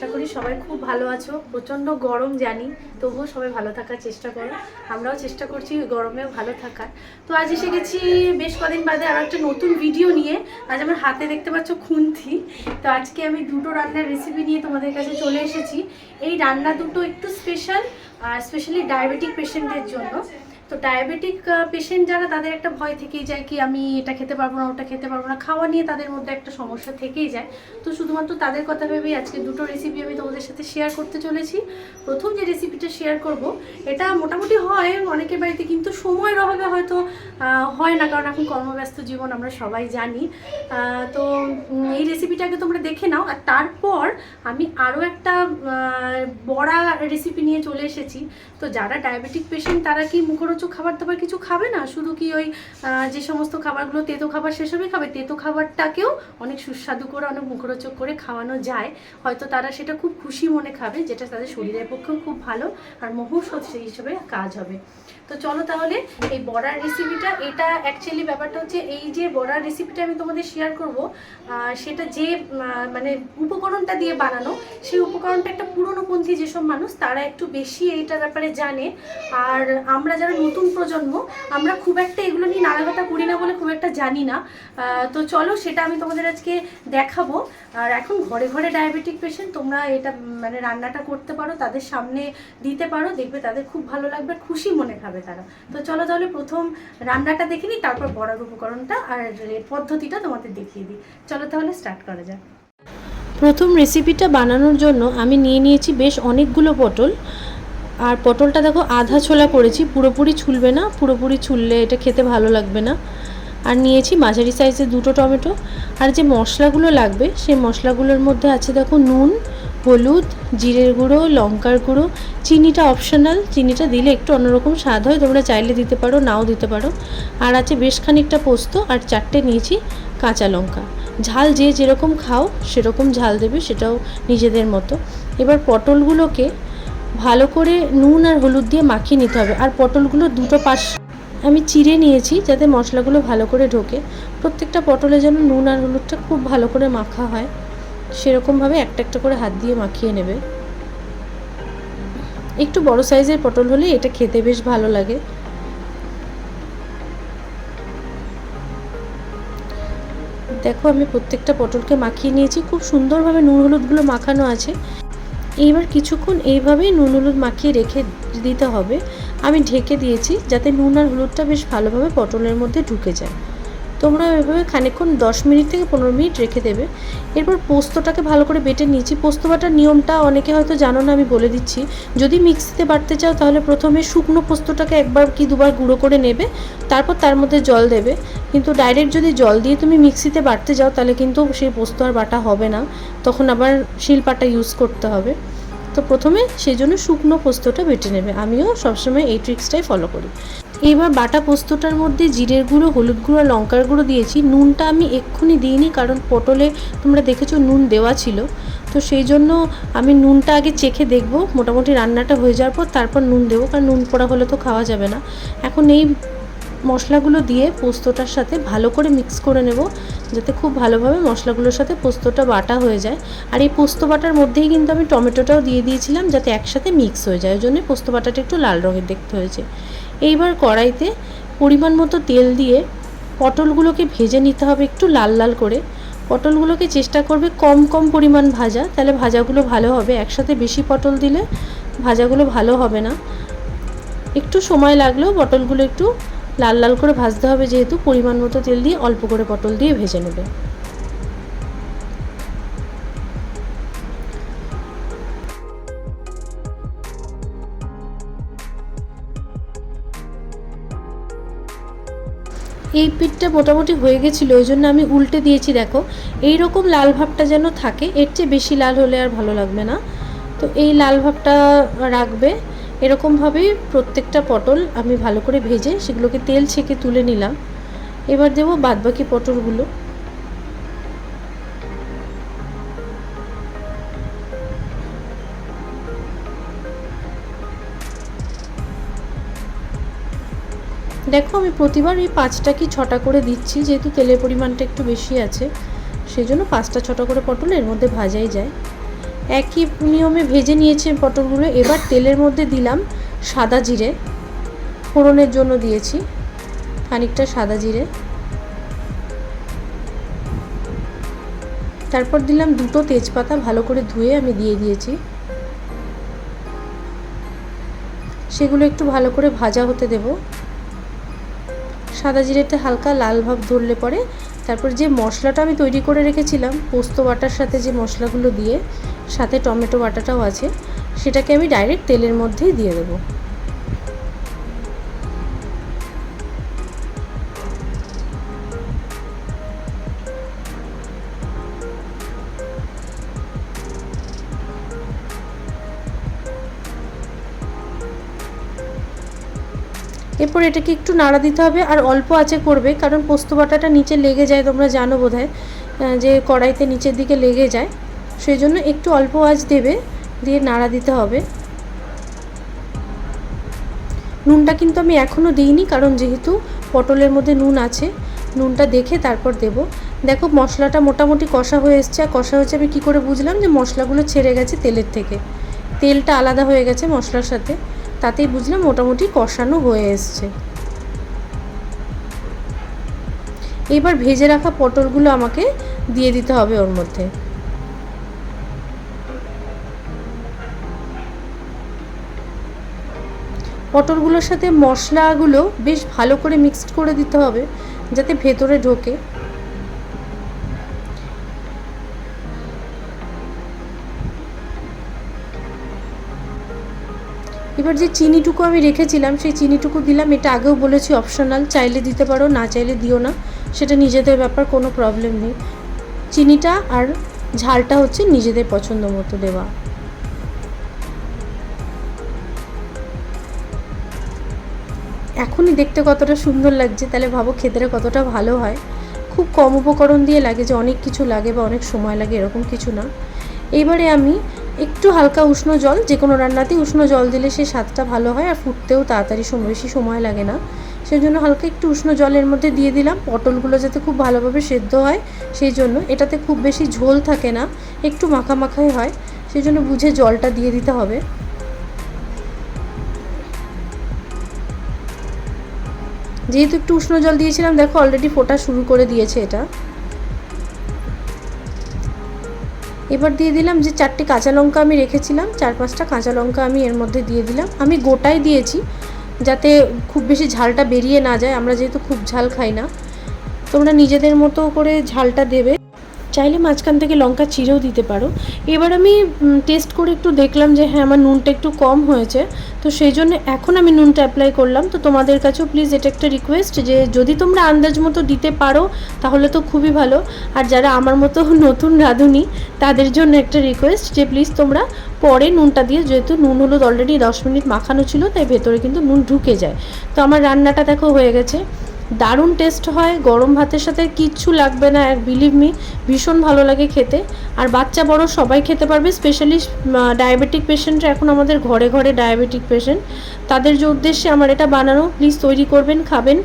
আশা করি সবাই খুব ভালো আছো। প্রচণ্ড গরম জানি, তবুও সবাই ভালো থাকার চেষ্টা করো। আমরাও চেষ্টা করছি গরমেও ভালো থাকার। তো আজ এসে গেছি বেশ কদিন বাদে আরও একটা নতুন ভিডিও নিয়ে। আজ আমার হাতে দেখতে পাচ্ছ খুন্তি। তো আজকে আমি দুটো রান্নার রেসিপি নিয়ে তোমাদের কাছে চলে এসেছি। এই রান্না দুটো একটু স্পেশাল আর স্পেশালি ডায়াবেটিক পেশেন্টদের জন্য। তো ডায়াবেটিক পেশেন্ট যারা, তাদের একটা ভয় থেকেই যায় কি আমি এটা খেতে পারব না, ওটা খেতে পারব না। খাওয়া নিয়ে তাদের মধ্যে একটা সমস্যা থেকেই যায়। তো শুধুমাত্র তাদের কথা ভেবেই আজকে দুটো রেসিপি আমি তোমাদের সাথে শেয়ার করতে চলেছি। প্রথম যে রেসিপিটা শেয়ার করব, এটা মোটামুটি হয় অনেকের বাড়িতে, কিন্তু সময়ের অভাবে হয়তো হয় না। কারণ এখন কর্মব্যস্ত জীবন, আমরা সবাই জানি। তো এই রেসিপিটাকে তোমরা দেখে নাও। আর তারপর আমি আরও একটা বড়া রেসিপি নিয়ে চলে এসেছি। তো যারা ডায়াবেটিক পেশেন্ট তারা কি মুখরোচক খাবার দাবার কিছু খাবে না। শুধু কি ওই যে সমস্ত খাবারগুলো তেতো খাবার সেসবই খাবে? তেতো খাবারটাকেও অনেক সুস্বাদু করে, অনেক মুখরোচক করে খাওয়ানো যায়। হয়তো তারা সেটা খুব খুশি মনে খাবে, যেটা তাদের শরীরের পক্ষেও খুব ভালো। আর মহৌষধ সেই হিসেবে কাজ হবে। তো চলো তাহলে এই বড়ার রেসিপিটা এটা অ্যাকচুয়ালি ব্যাপারটা হচ্ছে এই যে বড়ার রেসিপিটা আমি তোমাদের শেয়ার করব সেটা যে মানে উপকরণটা দিয়ে বানানো, সেই উপকরণটা একটা পুরনোপন্থী যেসব মানুষ, তারা একটু বেশি এইটার ব্যাপারে জানে। আর আমরা যারা নতুন প্রজন্ম, আমরা খুব একটা এগুলো নিয়ে নাড়াঘাটা করি না বলে খুব একটা জানি না। তো চলো সেটা আমি তোমাদের আজকে দেখাবো। আর এখন ঘরে ঘরে ডায়াবেটিক পেশেন্ট তোমরা এটা মানে রান্নাটা করতে পারো, তাদের সামনে দিতে পারো, দেখবে তাদের খুব ভালো লাগবে, খুশি মনে খাবে। তারা। তো চলো তাহলে প্রথম রান্নাটা দেখে নিই, তারপর বড়ার উপকরণটা আর পদ্ধতিটা তোমাদের দেখিয়ে দিই। চলো তাহলে স্টার্ট করা যাক। প্রথম রেসিপিটা বানানোর জন্য আমি নিয়ে নিয়েছি বেশ অনেকগুলো পটল। আর পটলটা দেখো আধা ছোলা করেছি, পুরোপুরি ছুলবে না, পুরোপুরি ছুললে এটা খেতে ভালো লাগবে না। আর নিয়েছি মাঝারি সাইজের দুটো টমেটো। আর যে মশলাগুলো লাগবে, সেই মশলাগুলোর মধ্যে আছে দেখো নুন হলুদ, জিরের গুঁড়ো, লঙ্কার গুঁড়ো, চিনিটা অপশনাল চিনিটা দিলে একটু অন্যরকম স্বাদ হয়, তোমরা চাইলে দিতে পারো, নাও দিতে পারো। আর আছে বেশ খানিকটা পোস্ত, আর চারটে নিয়েছি কাঁচা লঙ্কা। ঝাল যে যেরকম খাও, সেরকম ঝাল দেবে, সেটাও নিজেদের মতো। এবার পটলগুলোকে ভালো করে নুন আর হলুদ দিয়ে মাখিয়ে নিতে হবে। আর পটলগুলো দুটো পাশ আমি চিড়ে নিয়েছি, যাতে মশলাগুলো ভালো করে ঢোকে। প্রত্যেকটা পটলে যেন নুন আর হলুদটা খুব ভালো করে মাখা হয়। সেরকমভাবে একটা একটা করে হাত দিয়ে মাখিয়ে নেবে। একটু বড় সাইজের পটল হলে এটা খেতে বেশ ভালো লাগে। দেখো, আমি প্রত্যেকটা পটলকে মাখিয়ে নিয়েছি। খুব সুন্দরভাবে নুন হলুদগুলো মাখানো আছে। এইবার কিছুক্ষণ এইভাবেই নুন হলুদ মাখিয়ে রেখে দিতে হবে। আমি ঢেকে দিয়েছি যাতে নুন আর হলুদটা বেশ ভালোভাবে পটলের মধ্যে ঢুকে যায়। তোমরা এভাবে খানিকক্ষণ দশ মিনিট থেকে পনেরো মিনিট রেখে দেবে। এরপর পোস্তটাকে ভালো করে বেটে নিয়েছি পোস্ত বাটার নিয়মটা অনেকে হয়তো জানো না, আমি বলে দিচ্ছি। যদি মিক্সিতে বাটতে চাও তাহলে প্রথমে শুকনো পোস্তটাকে একবার কি দুবার গুঁড়ো করে নেবে, তারপর তার মধ্যে জল দেবে। কিন্তু ডাইরেক্ট যদি জল দিয়ে তুমি মিক্সিতে বাটতে যাও তাহলে কিন্তু সেই পোস্ত আর বাটা হবে না। তখন আবার শিলপাটা ইউজ করতে হবে। তো প্রথমে সেই জন্য শুকনো পোস্তটা বেটে নেবে। আমিও সবসময় এই ট্রিক্সটাই ফলো করি। এইবার বাটা পোস্তটার মধ্যে জিরের গুঁড়ো, হলুদ গুঁড়ো, লঙ্কার গুঁড়ো দিয়েছি। নুনটা আমি এক্ষুনি দিইনি, কারণ পটলে তোমরা দেখেছ নুন দেওয়া ছিল। তো সেই জন্য আমি নুনটা আগে চেখে দেখব, মোটামুটি রান্নাটা হয়ে যাওয়ার পর তারপর নুন দেবো, কারণ নুন পড়া হলে তো খাওয়া যাবে না। এখন এই মশলাগুলো দিয়ে পোস্তটার সাথে ভালো করে মিক্স করে নেব, যাতে খুব ভালোভাবে মশলাগুলোর সাথে পোস্তটা বাটা হয়ে যায়। আর এই পোস্ত বাটার মধ্যেই কিন্তু আমি টমেটোটাও দিয়ে দিয়েছিলাম, যাতে একসাথে মিক্স হয়ে যায়। ওই জন্য পোস্ত বাটাটা একটু লাল রঙের দেখতে হয়েছে। এইবার কড়াইতে পরিমাণ মতো তেল দিয়ে পটলগুলোকে ভেজে নিতে হবে একটু লাল লাল করে। পটলগুলোকে চেষ্টা করবে কম কম পরিমাণ ভাজা, তাহলে ভাজাগুলো ভালো হবে। একসাথে বেশি পটল দিলে ভাজাগুলো ভালো হবে না। একটু সময় লাগলেও পটলগুলো একটু লাল লাল করে ভাজতে হবে, যেহেতু পরিমাণ মতো তেল দিয়ে অল্প করে পটল দিয়ে ভেজে নেবে। এই পিঠটা মোটামুটি হয়ে গেছিল, ওই জন্য আমি উল্টে দিয়েছি, দেখো। এই রকম লাল ভাবটা যেন থাকে, এর চেয়ে বেশি লাল হলে আর ভালো লাগবে না। তো এই লাল ভাবটা রাখবে। এরকমভাবেই প্রত্যেকটা পটল আমি ভালো করে ভেজে সেগুলোকে তেল ছেঁকে তুলে নিলাম। এবার দেবো বাদবাকি পটলগুলো। দেখো, আমি প্রতিবার এই পাঁচটা কি ছটা করে দিচ্ছি, যেহেতু তেলের পরিমাণটা একটু বেশি আছে সেই জন্য পাঁচটা ছটা করে পটল এর মধ্যে ভাজাই যায়। একই নিয়মে ভেজে নিয়েছি পটলগুলো। এবার তেলের মধ্যে দিলাম সাদা জিরে, ফোড়নের জন্য দিয়েছি খানিকটা সাদা জিরে। তারপর দিলাম দুটো তেজপাতা ভালো করে ধুয়ে আমি দিয়ে দিয়েছি। সেগুলো একটু ভালো করে ভাজা হতে দেব। সাদা জিরেতে হালকা লাল ভাব ধরলে পরে তারপর যে মশলাটা আমি তৈরি করে রেখেছিলাম, পোস্ত বাটার সাথে যে মশলাগুলো দিয়ে, সাথে টমেটো বাটাটাও আছে, সেটাকে আমি ডাইরেক্ট তেলের মধ্যেই দিয়ে দেবো। এরপর এটাকে একটু নাড়া দিতে হবে আর অল্প আঁচে করবে কারণ পোস্ত বাটাটা নিচে লেগে যায় তোমরা জানো আহ, যে কড়াইতে নিচের দিকে লেগে যায়। সেই জন্য একটু অল্প আঁচ দেবে দিয়ে নাড়া দিতে হবে। নুনটা কিন্তু আমি এখনও দিইনি কারণ যেহেতু পটলের মধ্যে নুন আছে নুনটা দেখে তারপর দেব। দেখো মশলাটা মোটামুটি কষা হয়ে এসছে আর কষা হয়েছে আমি কী করে বুঝলাম যে মশলাগুলো ছেড়ে গেছে তেলের থেকে। তেলটা আলাদা হয়ে গেছে মশলার সাথে। তাতেই বুঝলাম মোটামুটি কষানো হয়ে এসছে। এবার ভেজে রাখা পটলগুলো আমাকে দিয়ে দিতে হবে ওর মধ্যে। পটলগুলোর সাথে মশলাগুলো বেশ ভালো করে মিক্সড করে দিতে হবে, যাতে ভেতরে ঢোকে। এবার যে চিনিটুকু আমি রেখেছিলাম, সেই চিনিটুকু দিলাম। এটা আগেও বলেছি অপশনাল চাইলে দিতে পারো, না চাইলে দিও না। সেটা নিজেদের ব্যাপার, কোনো প্রবলেম নেই। চিনিটা আর ঝালটা হচ্ছে নিজেদের পছন্দ মতো দেওয়া। এখনই দেখতে কতটা সুন্দর লাগছে, তাহলে ভাবো খেতে কতটা ভালো হয়। খুব কম উপকরণ দিয়ে লাগে, যে অনেক কিছু লাগে বা অনেক সময় লাগে, এরকম কিছু না। এইবারে আমি একটু হালকা উষ্ণ জল যে কোনো রান্নাতেই উষ্ণ জল দিলে সে স্বাদটা ভালো হয় আর ফুটতেও তাড়াতাড়ি সময় বেশি সময় লাগে না। সেই জন্য হালকা একটু উষ্ণ জলের মধ্যে দিয়ে দিলাম। পটলগুলো যাতে খুব ভালোভাবে সেদ্ধ হয়, সেই জন্য। এটাতে খুব বেশি ঝোল থাকে না, একটু মাখা মাখাই হয়, সেই জন্য বুঝে জলটা দিয়ে দিতে হবে। যেহেতু একটু উষ্ণ জল দিয়েছিলাম, দেখো অলরেডি ফোটা শুরু করে দিয়েছে এটা। এবার দিয়ে দিলাম যে চারটি কাঁচা লঙ্কা আমি রেখেছিলাম, চার পাঁচটা কাঁচা লঙ্কা আমি এর মধ্যে দিয়ে দিলাম। আমি গোটাই দিয়েছি যাতে খুব বেশি ঝালটা বেরিয়ে না যায়, আমরা যেহেতু খুব ঝাল খাই না। তোমরা নিজেদের মতো করে ঝালটা দেবে। চাইলে মাঝখান থেকে লঙ্কা চিরেও দিতে পারো। এবার আমি টেস্ট করে একটু দেখলাম যে হ্যাঁ আমার নুনটা একটু কম হয়েছে। তো সেই জন্য এখন আমি নুনটা অ্যাপ্লাই করলাম। তো তোমাদের কাছেও প্লিজ এটা একটা রিকোয়েস্ট যে যদি তোমরা আন্দাজ মতো দিতে পারো, তাহলে তো খুবই ভালো। আর যারা আমার মতো নতুন রাঁধুনি, তাদের জন্য একটা রিকোয়েস্ট যে প্লিজ তোমরা পরে নুনটা দিয়ে যেহেতু নুন হলুদ অলরেডি দশ মিনিট মাখানো ছিল, তাই ভেতরে কিন্তু নুন ঢুকে যায়। তো আমার রান্নাটা দেখো হয়ে গেছে। দারুণ টেস্ট হয়, গরম ভাতের সাথে কিচ্ছু লাগবে না, আর বিলিভ মি ভীষণ ভালো লাগে খেতে। আর বাচ্চা বড় সবাই খেতে পারবে স্পেশালি ডায়াবেটিক পেশেন্টরা এখন আমাদের ঘরে ঘরে ডায়াবেটিক পেশেন্ট তাদের যে উদ্দেশ্যে আমার এটা বানানো প্লিজ তৈরি করবেন, খাবেন।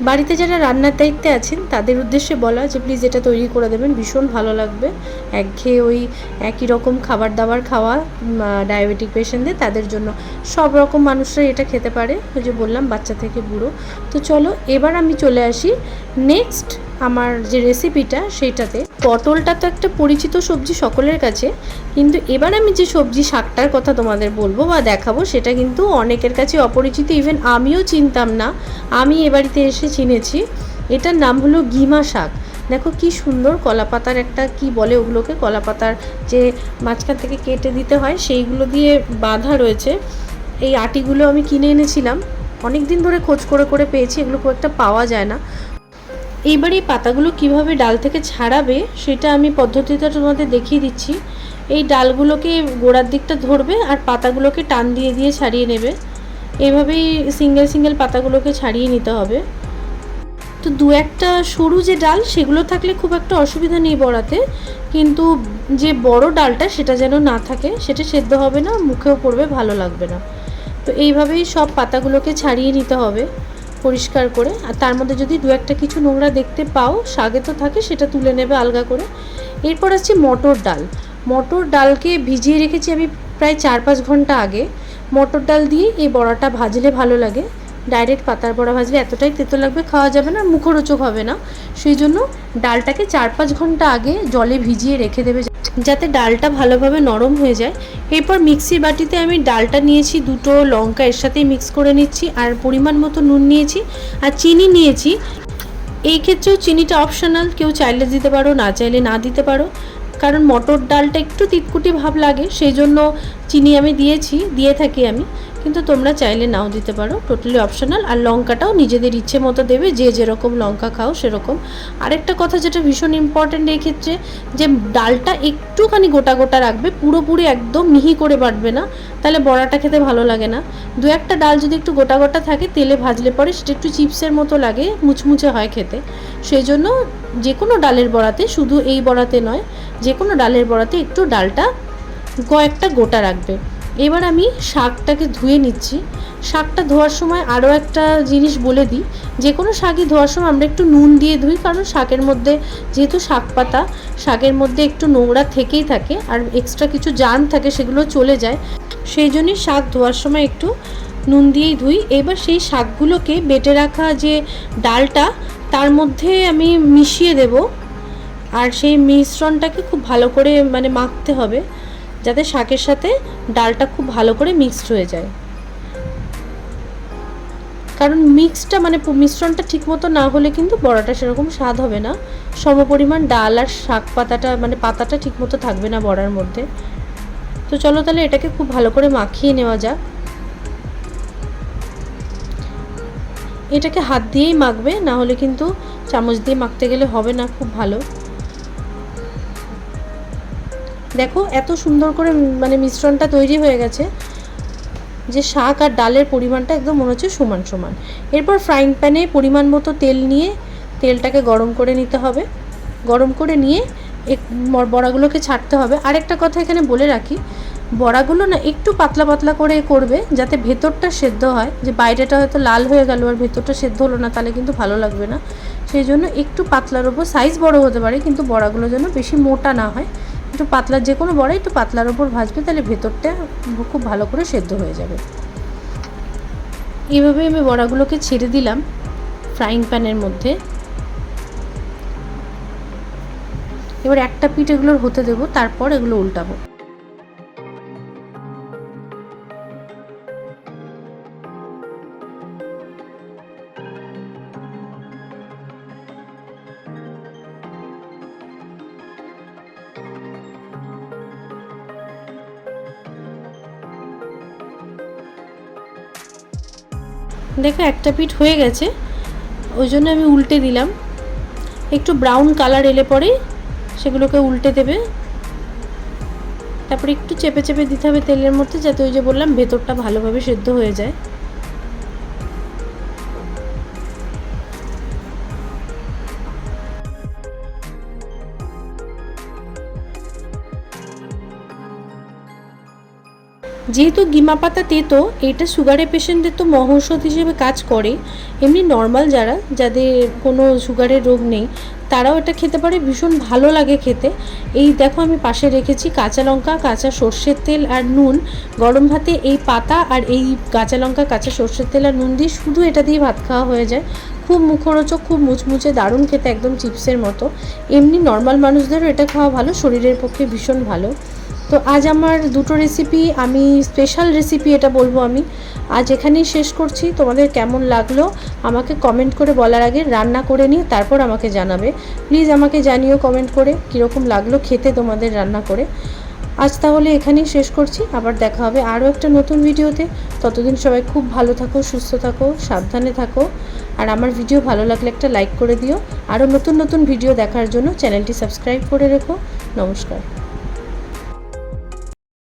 বাড়িতে যারা রান্নার দায়িত্বে আছেন, তাদের উদ্দেশ্যে বলা যে প্লিজ এটা তৈরি করে দেবেন, ভীষণ ভালো লাগবে। একঘেয়ে ওই একই রকম খাবার দাবার খাওয়া ডায়াবেটিক পেশেন্টদের তাদের জন্য সব রকম মানুষরা এটা খেতে পারে। ওই যে বললাম, বাচ্চা থেকে বুড়ো। তো চলো, এবার আমি চলে আসি নেক্সট আমার যে রেসিপিটা সেইটাতে। পটলটা তো একটা পরিচিত সবজি সকলের কাছে, কিন্তু এবার আমি যে সবজি শাকটার কথা তোমাদের বলব বা দেখাবো, সেটা কিন্তু অনেকের কাছে অপরিচিত। ইভেন আমিও চিনতাম না। আমি এ বাড়িতে এসে চিনেছি। এটার নাম হলো গিমা শাক। দেখো কি সুন্দর কলাপাতার একটা, কি বলে ওগুলোকে? কলাপাতার যে মাঝখান থেকে কেটে দিতে হয়, সেইগুলো দিয়ে বাঁধা রয়েছে। এই আটিগুলো আমি কিনে এনেছিলাম। অনেক দিন ধরে খোঁজ করে করে পেয়েছি, এগুলো খুব একটা পাওয়া যায় না। এইবার এই পাতাগুলো কীভাবে ডাল থেকে ছাড়াবে, সেটা আমি পদ্ধতিটা তোমাদের দেখিয়ে দিচ্ছি। এই ডালগুলোকে গোড়ার দিকটা ধরবে আর পাতাগুলোকে টান দিয়ে দিয়ে ছাড়িয়ে নেবে। এভাবেই সিঙ্গেল সিঙ্গেল পাতাগুলোকে ছাড়িয়ে নিতে হবে। তো দু একটা সরু যে ডাল, সেগুলো থাকলে খুব একটা অসুবিধা নেই বড়াতে, কিন্তু যে বড় ডালটা, সেটা যেন না থাকে, সেটা সেদ্ধ হবে না, মুখেও পড়বে, ভালো লাগবে না। তো এইভাবেই সব পাতাগুলোকে ছাড়িয়ে নিতে হবে। পরিষ্কার করে, আর তার মধ্যে যদি দু একটা কিছু নোংরা দেখতে পাও, শাগে তো থাকে, সেটা তুলে নেবে আলগা করে। এরপর আসছে মটর ডাল। মটর ডালকে ভিজিয়ে রেখেছি আমি প্রায় চার পাঁচ ঘণ্টা আগে। মটর ডাল দিয়ে এই বড়াটা ভাজলে ভালো লাগে। ডাইরেক্ট পাতার বড়া ভাজলে এতটাই তেতো লাগবে, খাওয়া যাবে না, মুখরোচক হবে না। সেই জন্য ডালটাকে চার পাঁচ ঘণ্টা আগে জলে ভিজিয়ে রেখে দেবে, যাতে ডালটা ভালোভাবে নরম হয়ে যায়। এরপর মিক্সির বাটিতে আমি ডালটা নিয়েছি, দুটো লঙ্কা এর সাথেই মিক্স করে নিচ্ছি, আর পরিমাণ মতো নুন নিয়েছি, আর চিনি নিয়েছি। এই ক্ষেত্রেও চিনিটা অপশনাল, কেউ চাইলে দিতে পারো, না চাইলে না দিতে পারো। কারণ মটর ডালটা একটু তিতকুটি ভাব লাগে, সেই জন্য চিনি আমি দিয়েছি, দিয়ে থাকি আমি। কিন্তু তোমরা চাইলে নাও দিতে পারো। টোটালি অপশনাল আর লঙ্কাটাও নিজেদের ইচ্ছে মতো দেবে, যে যেরকম লঙ্কা খাও সেরকম। আরেকটা কথা যেটা ভীষণ ইম্পর্ট্যান্ট এই ক্ষেত্রে, যে ডালটা একটুখানি গোটা গোটা রাখবে, পুরোপুরি একদম মিহি করে বাটবে না, তাহলে বড়াটা খেতে ভালো লাগে না। দু একটা ডাল যদি একটু গোটা গোটা থাকে, তেলে ভাজলে পরে সেটা একটু চিপসের মতো লাগে, মুচমুচে হয় খেতে। সেই জন্য যে কোনো ডালের বড়াতে, শুধু এই বড়াতে নয় যে কোনো ডালের বড়াতে একটু ডালটা কয়েকটা গোটা রাখবে। এবার আমি শাকটাকে ধুয়ে নিচ্ছি। শাকটা ধোয়ার সময় আরও একটা জিনিস বলে দিই। যে কোনো শাকই ধোয়ার সময় আমরা একটু নুন দিয়ে ধুই, কারণ শাকের মধ্যে যেহেতু শাক পাতা, শাকের মধ্যে একটু নোংরা থেকেই থাকে আর এক্সট্রা কিছু জার্ম থাকে সেগুলো চলে যায়। সেই জন্যই শাক ধোয়ার সময় একটু নুন দিয়েই ধুই। এবার সেই শাকগুলোকে বেটে রাখা যে ডালটা, তার মধ্যে আমি মিশিয়ে দেব। আর সেই মিশ্রণটাকে খুব ভালো করে মানে মাখতে হবে। যাতে শাকের সাথে ডালটা খুব ভালো করে মিক্সড হয়ে যায়। কারণ মিক্সটা মানে মিশ্রণটা ঠিকমতো না হলে কিন্তু বড়াটা সেরকম স্বাদ হবে না। সমপরিমাণ ডাল আর শাক পাতাটা মানে পাতাটা ঠিকমতো থাকবে না বড়ার মধ্যে। তো চলো তাহলে এটাকে খুব ভালো করে মাখিয়ে নেওয়া যাক। এটাকে হাত দিয়েই মাখবে, না হলে কিন্তু চামচ দিয়ে মাখতে গেলে হবে না খুব ভালো। দেখো, এত সুন্দর করে মানে মিশ্রণটা তৈরি হয়ে গেছে যে শাক আর ডালের পরিমাণটা একদম মনে হচ্ছে সমান সমান। এরপর ফ্রাইং প্যানে পরিমাণ মতো তেল নিয়ে তেলটাকে গরম করে নিতে হবে। গরম করে নিয়ে এক বড়াগুলোকে ছাড়তে হবে। আরেকটা কথা এখানে বলে রাখি, বড়াগুলো না একটু পাতলা পাতলা করে করবে যাতে ভেতরটা সেদ্ধ হয়। যে বাইরেটা হয়তো লাল হয়ে গেল আর ভেতরটা সেদ্ধ হলো না, তাহলে কিন্তু ভালো লাগবে না। সেই জন্য একটু পাতলার ওপর সাইজ বড় হতে পারে, কিন্তু বড়াগুলো যেন বেশি মোটা না হয়। একটু পাতলা, যে কোনো বড়া একটু পাতলার ওপর ভাজবে, তাহলে ভেতরটা খুব ভালো করে সেদ্ধ হয়ে যাবে। এইভাবে আমি বড়াগুলোকে ছেড়ে দিলাম ফ্রাইং প্যানের মধ্যে। এবার একটা পিঠ এগুলোর হতে দেবো, তারপর এগুলো উল্টাবো। দেখো, একটা পিঠ হয়ে গেছে। ওই জন্য আমি উল্টে দিলাম। একটু ব্রাউন কালার এলে পরে সেগুলোকে উল্টে দেবে। তারপরে একটু চেপে চেপে দিতে হবে তেলের মধ্যে, যাতে ওই যে বললাম ভেতরটা ভালোভাবে সেদ্ধ হয়ে যায়। যেহেতু গিমা পাতা তেতো, এটা সুগারের পেশেন্টদের তো মহৌষধ হিসেবে কাজ করে। এমনি নর্মাল যারা, যাদের কোনো সুগারের রোগ নেই, তারাও এটা খেতে পারে, ভীষণ ভালো লাগে খেতে। এই দেখো আমি পাশে রেখেছি কাঁচা লঙ্কা, কাঁচা সর্ষের তেল আর নুন। গরম ভাতে এই পাতা আর এই কাঁচা লঙ্কা, কাঁচা সর্ষের তেল আর নুন দিয়ে শুধু এটা দিয়ে ভাত খাওয়া হয়ে যায়। খুব মুখরোচক, খুব মুচমুচে, দারুণ খেতে একদম চিপসের মতো। এমনি নর্মাল মানুষদেরও এটা খাওয়া ভালো, শরীরের পক্ষে ভীষণ ভালো। তো আজ আমার দুটো রেসিপি আমি স্পেশাল রেসিপি এটা বলব আমি। আজ এখানেই শেষ করছি। তোমাদের কেমন লাগল আমাকে কমেন্ট করে বলার আগে রান্না করে নিয়ে তারপর আমাকে জানাবে। প্লিজ আমাকে জানিও কমেন্ট করে কীরকম লাগল খেতে তোমাদের রান্না করে। আজ তাহলে এখানেই শেষ করছি। আবার দেখা হবে আরও একটা নতুন ভিডিওতে। ততদিন সবাই খুব ভালো থাকো, সুস্থ থাকো, সাবধানে থাকো। আর আমার ভিডিও ভালো লাগলে একটা লাইক করে দিও। আরও নতুন নতুন ভিডিও দেখার জন্য চ্যানেলটি সাবস্ক্রাইব করে রেখো। নমস্কার।